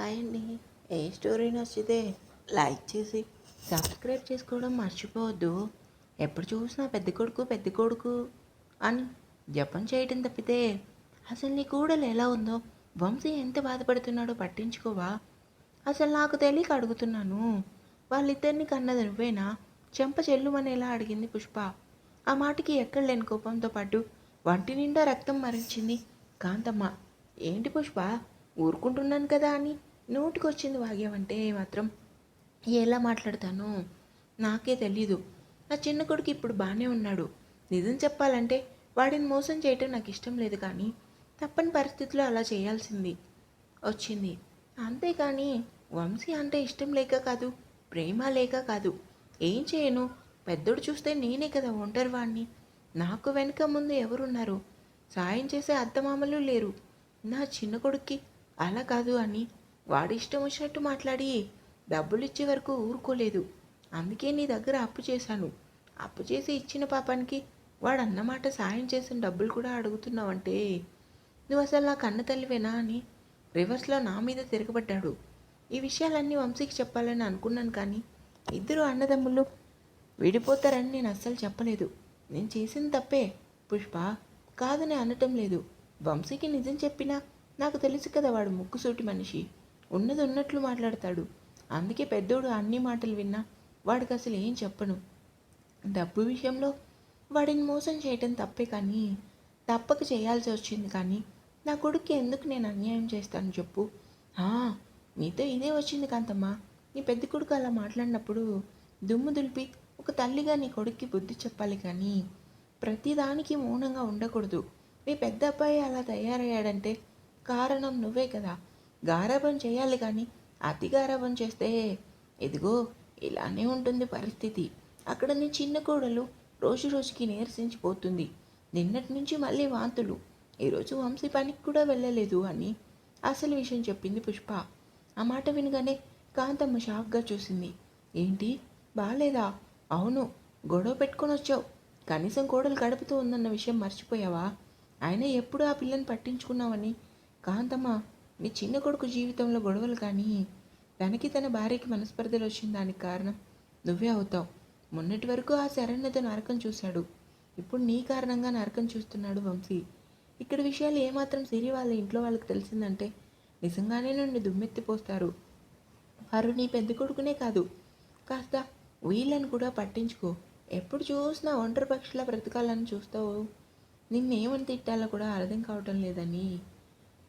Hi అండి. ఏ story నచ్చితే లైక్ చేసి సబ్స్క్రైబ్ చేసుకోవడం మర్చిపోవద్దు. ఎప్పుడు చూసినా పెద్ద కొడుకు పెద్ద కొడుకు అని జపం చేయటం తప్పితే అసలు నీ కూడలు ఎలా ఉందో వంశీ ఎంత బాధపడుతున్నాడో పట్టించుకోవా? అసలు నాకు తెలియక అడుగుతున్నాను. వాళ్ళిద్దరిని కన్నది నువ్వేనా? చెంప చెల్లుమనేలా అడిగింది పుష్ప. ఆ మాటకి ఎక్కడ లేని కోపంతో పాటు వంటి నిండా రక్తం మరించింది కాంతమ్మ ఏంటి పుష్ప? ఊరుకుంటున్నాను కదా అని నోటికొచ్చింది వాగావంటే మాత్రం ఎలా మాట్లాడతాను నాకే తెలీదు. నా చిన్న కొడుకు ఇప్పుడు బాగానే ఉన్నాడు. నిజం చెప్పాలంటే వాడిని మోసం చేయటం నాకు ఇష్టం లేదు కానీ తప్పని పరిస్థితిలో అలా చేయాల్సింది. వచ్చింది. అంతేకాని వంశీ అంటే ఇష్టం లేక కాదు ప్రేమ లేక కాదు. ఏం చేయను? పెద్దోడు చూస్తే నేనే కదా ఒంటరి వాణ్ణి. నాకు వెనుక ముందు ఎవరున్నారు? సాయం చేసే అత్తమామలు లేరు. నా చిన్న కొడుక్కి అలా కాదు అని వాడి ఇష్టం వచ్చినట్టు మాట్లాడి డబ్బులు ఇచ్చే వరకు ఊరుకోలేదు. అందుకే నీ దగ్గర అప్పు చేశాను. అప్పు చేసి ఇచ్చిన పాపానికి వాడు అన్నమాట సాయం చేసిన డబ్బులు కూడా అడుగుతున్నావంటే. నువ్వు అసలు నా కన్న తల్లివేనా అని రివర్స్లో నా మీద తిరగబడ్డాడు. ఈ విషయాలన్నీ వంశీకి చెప్పాలని అనుకున్నాను కానీ ఇద్దరు అన్నదమ్ములు విడిపోతారని నేను అస్సలు చెప్పలేదు. నేను చేసిన తప్పే. పుష్ప కాదని అనటం లేదు. వంశీకి నిజం చెప్పినా నాకు తెలుసు కదా వాడు ముక్కుసూటి మనిషి. ఉన్నది ఉన్నట్లు మాట్లాడతాడు. అందుకే పెద్దోడు అన్ని మాటలు విన్నా వాడికి అసలు ఏం చెప్పను. డబ్బు విషయంలో వాడిని మోసం చేయటం తప్పే కానీ తప్పక చేయాల్సి వచ్చింది కానీ నా కొడుక్కి ఎందుకు నేను అన్యాయం చేస్తాను చెప్పు? మీతో నీతో ఇదే వచ్చింది కాంతమ్మా. నీ పెద్ద కొడుకు అలా మాట్లాడినప్పుడు దుమ్ము దులిపి ఒక తల్లిగా నీ కొడుక్కి బుద్ధి చెప్పాలి కానీ ప్రతిదానికి మౌనంగా ఉండకూడదు. మీ పెద్ద అబ్బాయి అలా తయారయ్యాడంటే కారణం నువ్వే కదా. గారాబం చేయాలి కానీ అతి గారాబం చేస్తే ఇదిగో ఇలానే ఉంటుంది పరిస్థితి. అక్కడ నీ చిన్న కోడలు రోజు రోజుకి నీరసించిపోతుంది. నిన్నటి నుంచి మళ్ళీ వాంతులు. ఈరోజు వంశీ పనికి కూడా వెళ్ళలేదు అని అసలు విషయం చెప్పింది పుష్ప. ఆ మాట వినగానే కాంతమ్మ షాక్గా చూసింది. ఏంటి? బాలేదా? అవును గొడవ పెట్టుకొని వచ్చావు. కనీసం కోడలు గడుపుతూ ఉందన్న విషయం మర్చిపోయావా? ఆయన ఎప్పుడు ఆ పిల్లని పట్టించుకున్నావని? కాంతమ్మ మీ చిన్న కొడుకు జీవితంలో గొడవలు కానీ తనకి తన భార్యకి మనస్పర్ధలు వచ్చిన దానికి కారణం నువ్వే అవుతావు. మొన్నటి వరకు ఆ శరణ్యత నరకం చూశాడు. ఇప్పుడు నీ కారణంగా నరకం చూస్తున్నాడు వంశీ. ఇక్కడ విషయాలు ఏమాత్రం సిరి వాళ్ళ ఇంట్లో వాళ్ళకి తెలిసిందంటే నిజంగానే నుండి దుమ్మెత్తిపోస్తారు. వారు నీ పెద్ద కొడుకునే కాదు. కాస్త వీళ్ళని కూడా పట్టించుకో. ఎప్పుడు చూసినా ఒంటరి పక్షుల బ్రతకాలని చూస్తావు. నిన్నేమని తిట్టాలో కూడా అర్థం కావటం లేదని.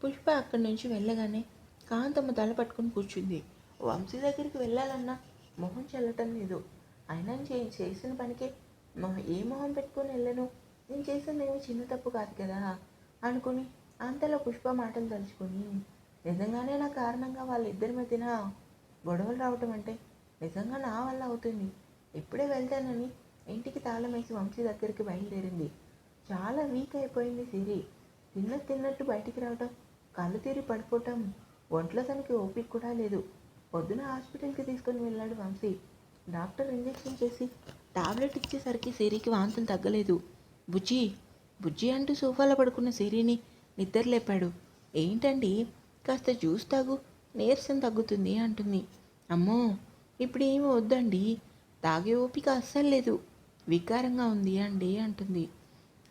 పుష్ప అక్కడి నుంచి వెళ్ళగానే కాంతమ్మ తల పట్టుకుని కూర్చుంది. వంశీ దగ్గరికి వెళ్ళాలన్నా మొహం చెల్లటం లేదు. అయినా చే- చేసిన పనికే ఏ మొహం పెట్టుకొని వెళ్ళను? నేను చేసింది ఏమి చిన్న తప్పు కాదు కదా? అనుకుని అంతలో పుష్ప మాటలు తలుచుకొని నిజంగానే నా కారణంగా వాళ్ళిద్దరి మధ్యన గొడవలు రావటం అంటే నిజంగా నా వల్ల అవుతుంది. ఇప్పుడే వెళ్తానని ఇంటికి తాళం వేసి వంశీ దగ్గరికి బయలుదేరింది. చాలా వీక్ అయిపోయింది సిరి. తిన్న తిన్నట్టు బయటికి రావటం కళ్ళు తీరి పడిపోవటం ఒంట్లో తనకి ఓపిక కూడా లేదు. పొద్దున హాస్పిటల్కి తీసుకొని వెళ్ళాడు వంశీ. డాక్టర్ ఇంజెక్షన్ చేసి టాబ్లెట్ ఇచ్చేసరికి సిరికి వాంతులు తగ్గలేదు. బుజ్జి బుజ్జి అంటూ సోఫాలో పడుకున్న సిరిని నిద్ర లేపాడు ఏంటండి? కాస్త జ్యూస్ తాగు నీరసం తగ్గుతుంది అంటుంది. అమ్మో ఇప్పుడు ఏమి వద్దండి? తాగే ఓపిక అస్సలు లేదు. వికారంగా ఉంది అండి అంటుంది.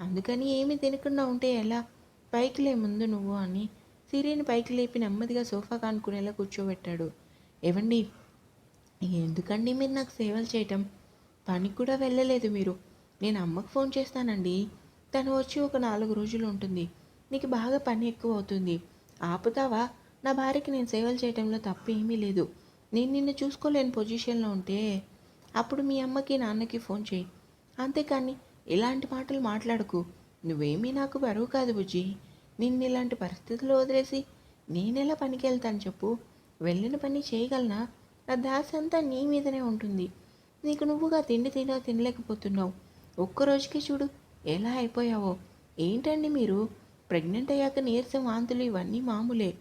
అందుకని ఏమి తినకుండా ఉంటే ఎలా? పైకిలే ముందు నువ్వు అని సిరిని పైకి లేపి నెమ్మదిగా సోఫా కానుకునేలా కూర్చోబెట్టాడు. ఏవండి? ఎందుకండి మీరు నాకు సేవలు చేయటం? పనికి కూడా వెళ్ళలేదు మీరు. నేను అమ్మకు ఫోన్ చేస్తానండి. తను వచ్చి ఒక నాలుగు రోజులు ఉంటుంది. నీకు బాగా పని ఎక్కువ అవుతుంది ఆపుతావా? నా భార్యకి నేను సేవలు చేయటంలో తప్పు ఏమీ లేదు. నేను నిన్ను చూసుకోలేని పొజిషన్లో ఉంటే అప్పుడు మీ అమ్మకి నాన్నకి ఫోన్ చేయి. అంతేకాని ఇలాంటి మాటలు మాట్లాడకు. నువ్వేమీ నాకు బరువు కాదు బుజ్జి. నిన్ను ఇలాంటి పరిస్థితుల్లో వదిలేసి నేనెలా పనికి వెళ్తాను చెప్పు? వెళ్ళిన పని చేయగలనా? నా దాస అంతా నీ మీదనే ఉంటుంది. నీకు నువ్వుగా తిండి తినో తినలేకపోతున్నావు. ఒక్క రోజుకి చూడు ఎలా అయిపోయావో. ఏంటండి మీరు? ప్రెగ్నెంట్ అయ్యాక నీరసం వాంతులు ఇవన్నీ మామూలే.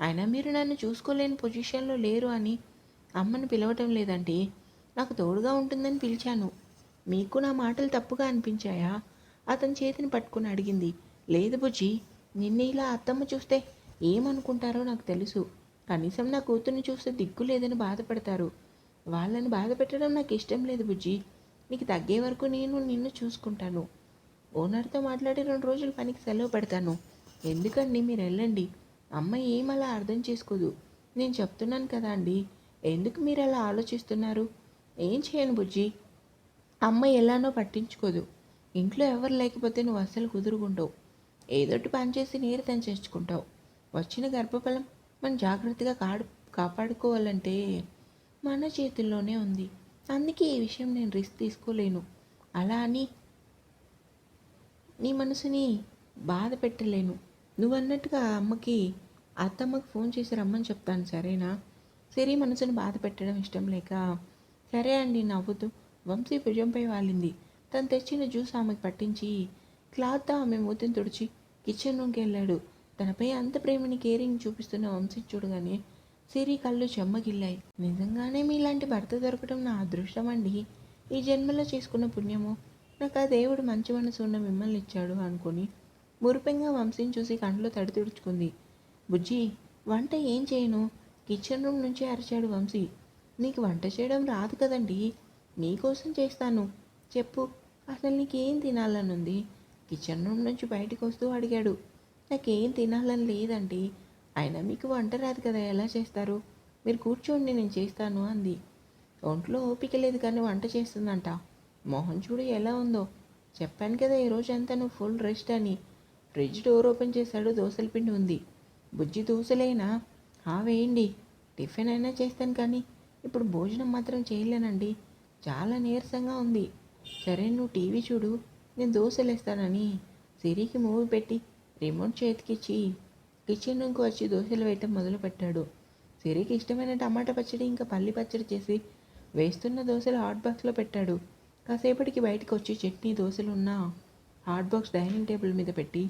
అయినా మీరు నన్ను చూసుకోలేని పొజిషన్లో లేరు అని అమ్మను పిలవటం లేదండి నాకు తోడుగా ఉంటుందని పిలిచాను. మీకు నా మాటలు తప్పుగా అనిపించాయా? అతని చేతిని పట్టుకుని అడిగింది. లేదు బుజ్జి నిన్న ఇలా అత్తమ్మ చూస్తే ఏమనుకుంటారో నాకు తెలుసు. కనీసం నా కూతుర్ని చూస్తే దిక్కు లేదని బాధపడతారు. వాళ్ళని బాధ పెట్టడం నాకు ఇష్టం లేదు బుజ్జి. నీకు తగ్గే వరకు నేను నిన్ను చూసుకుంటాను. ఓనర్తో మాట్లాడి రెండు రోజులు పనికి సెలవు పెడతాను. ఎందుకండి మీరు వెళ్ళండి. అమ్మ ఏం అలా అర్థం చేసుకోదు. నేను చెప్తున్నాను కదా అండి. ఎందుకు మీరు అలా ఆలోచిస్తున్నారు? ఏం చేయను బుజ్జి. అమ్మ ఎలానో పట్టించుకోదు. ఇంట్లో ఎవరు లేకపోతే నువ్వు అస్సలు కుదురుకుంటావు ఏదోటి పని చేసి నీరు తెంచేసుకుంటావు. వచ్చిన గర్భఫలం మనం జాగ్రత్తగా కాడు కాపాడుకోవాలంటే మన చేతుల్లోనే ఉంది. అందుకే ఈ విషయం నేను రిస్క్ తీసుకోలేను. అలా అని నీ మనసుని బాధ పెట్టలేను. నువ్వు అన్నట్టుగా అమ్మకి అత్తమ్మకి ఫోన్ చేసి రమ్మని చెప్తాను సరేనా? సిరి మనసుని బాధ పెట్టడం ఇష్టం లేక. సరే అండి నవ్వుతూ వంశీ భుజంపై వాలింది. తను తెచ్చిన జ్యూస్ ఆమెకు పట్టించి క్లాత్తో ఆమె మూతిని తుడిచి కిచెన్ రూమ్కి వెళ్ళాడు. తనపై అంత ప్రేమని కేరింగ్ చూపిస్తున్న వంశీ చూడగానే సిరి కళ్ళు చెమ్మగిల్లాయి. నిజంగానే మీలాంటి భర్త దొరకడం నా అదృష్టం అండి. ఈ జన్మలో చేసుకున్న పుణ్యము నాకు ఆ దేవుడు మంచి మనసు ఉన్న మిమ్మల్ని ఇచ్చాడు అనుకుని మురిపెంగా వంశీని చూసి కంట్లో తడి తుడుచుకుంది. బుజ్జి వంట ఏం చేయను? కిచెన్ రూమ్ నుంచి అరిచాడు వంశీ. నీకు వంట చేయడం రాదు కదండి. నీకోసం చేస్తాను. చెప్పు. అసలు నీకేం తినాలనుంది? కిచెన్ రూమ్ నుంచి బయటకు వస్తూ అడిగాడు. నాకేం తినాలని లేదండి. అయినా మీకు వంట రాదు కదా ఎలా చేస్తారు? మీరు కూర్చోండి నేను చేస్తాను అంది. ఒంట్లో ఓపిక లేదు కానీ వంట చేస్తుందంట. మొహం చూడు ఎలా ఉందో. చెప్పాను కదా ఈరోజు అంతా నువ్వు ఫుల్ రెస్ట్ అని. ఫ్రిడ్జ్ డోర్ ఓపెన్ చేశాడు దోశల పిండి ఉంది. బుజ్జి దోశలేనా? ఆ వేయండి. టిఫిన్ అయినా చేస్తాను కానీ ఇప్పుడు భోజనం మాత్రం చేయలేనండి. చాలా నీరసంగా ఉంది. సరే నువ్వు టీవీ చూడు. నేను దోశలు వేస్తానని సిరికి మూవీ పెట్టి రిమోట్ చేతికిచ్చి కిచెన్ నుంచి వచ్చి దోశలు వేయటం మొదలుపెట్టాడు. సిరికి ఇష్టమైన టమాటా పచ్చడి ఇంకా పల్లి పచ్చడి చేసి వేస్తున్న దోశలు హాట్ బాక్స్లో పెట్టాడు. కాసేపటికి బయటకు వచ్చి చట్నీ దోశలు ఉన్న హాట్ బాక్స్ డైనింగ్ టేబుల్ మీద పెట్టి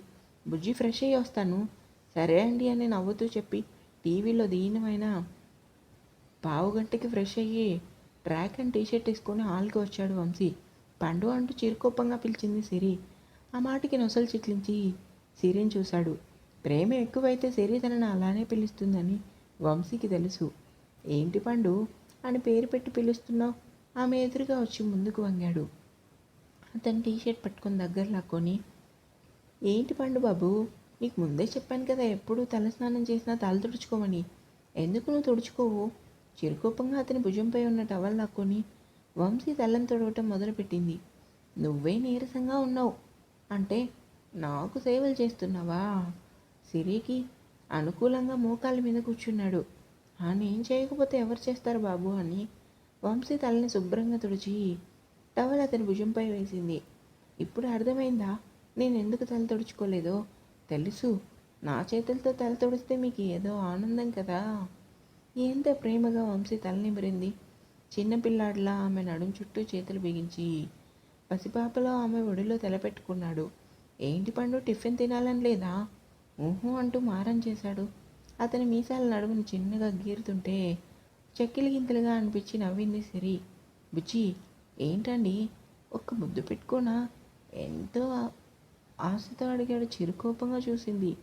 బుజ్జి ఫ్రెష్ అయ్యి వస్తాను. సరే అండి అని నవ్వుతూ చెప్పి టీవీలో దీనమైన పావు గంటకి ఫ్రెష్ అయ్యి ట్రాక్ అండ్ టీషర్ట్ వేసుకొని హాల్కి వచ్చాడు వంశీ. పండు అంటూ చిరుకోపంగా పిలిచింది సిరి. ఆ మాటకి నొసలు చిట్లించి సిరిని చూశాడు. ప్రేమ ఎక్కువైతే సిరి తనని అలానే పిలుస్తుందని వంశీకి తెలుసు. ఏంటి పండు? అని పేరు పెట్టి పిలుస్తున్నావు? ఆమె ఎదురుగా వచ్చి ముందుకు వంగాడు. అతను టీషర్ట్ పట్టుకొని దగ్గర లాక్కొని ఏంటి పండు బాబు? నీకు ముందే చెప్పాను కదా ఎప్పుడు తలస్నానం చేసినా తల తుడుచుకోమని. ఎందుకు నువ్వు తుడుచుకోవు? చిరుకోపంగా అతని భుజంపై ఉన్న టవల్ లాక్కొని వంశీ తల్లని తొడవటం మొదలుపెట్టింది. నువ్వే నీరసంగా ఉన్నావు. అంటే నాకు సేవలు చేస్తున్నావా? సిరికి అనుకూలంగా మోకాల మీద కూర్చున్నాడు. ఆ నేను చేయకపోతే ఎవరు చేస్తారు బాబు? అని వంశీ తలని శుభ్రంగా తుడిచి టవల్ అతని భుజంపై వేసింది. ఇప్పుడు అర్థమైందా? నేను ఎందుకు తల తుడుచుకోలేదో? తెలుసు. నా చేతులతో తల తుడిస్తే మీకు ఏదో ఆనందం కదా. ఎంత ప్రేమగా? వంశీ తలనిమిరింది చిన్నపిల్లాడిలా ఆమె నడుం చుట్టూ చేతులు బిగించి పసిపాపలో ఆమె ఒడిలో తలపెట్టుకున్నాడు. ఏంటి పండు టిఫిన్ తినాలని లేదా? ఊహు అంటూ మారం చేశాడు. అతని మీసాల నడుముని చిన్నగా గీరుతుంటే చెక్కిలి గింతలుగా అనిపించి నవ్వింది సిరి. బుజ్జి ఏంటండి? ఒక్క ముద్దు పెట్టుకోనా? ఎంతో ఆశతో అడిగాడు చిరుకోపంగా చూసింది.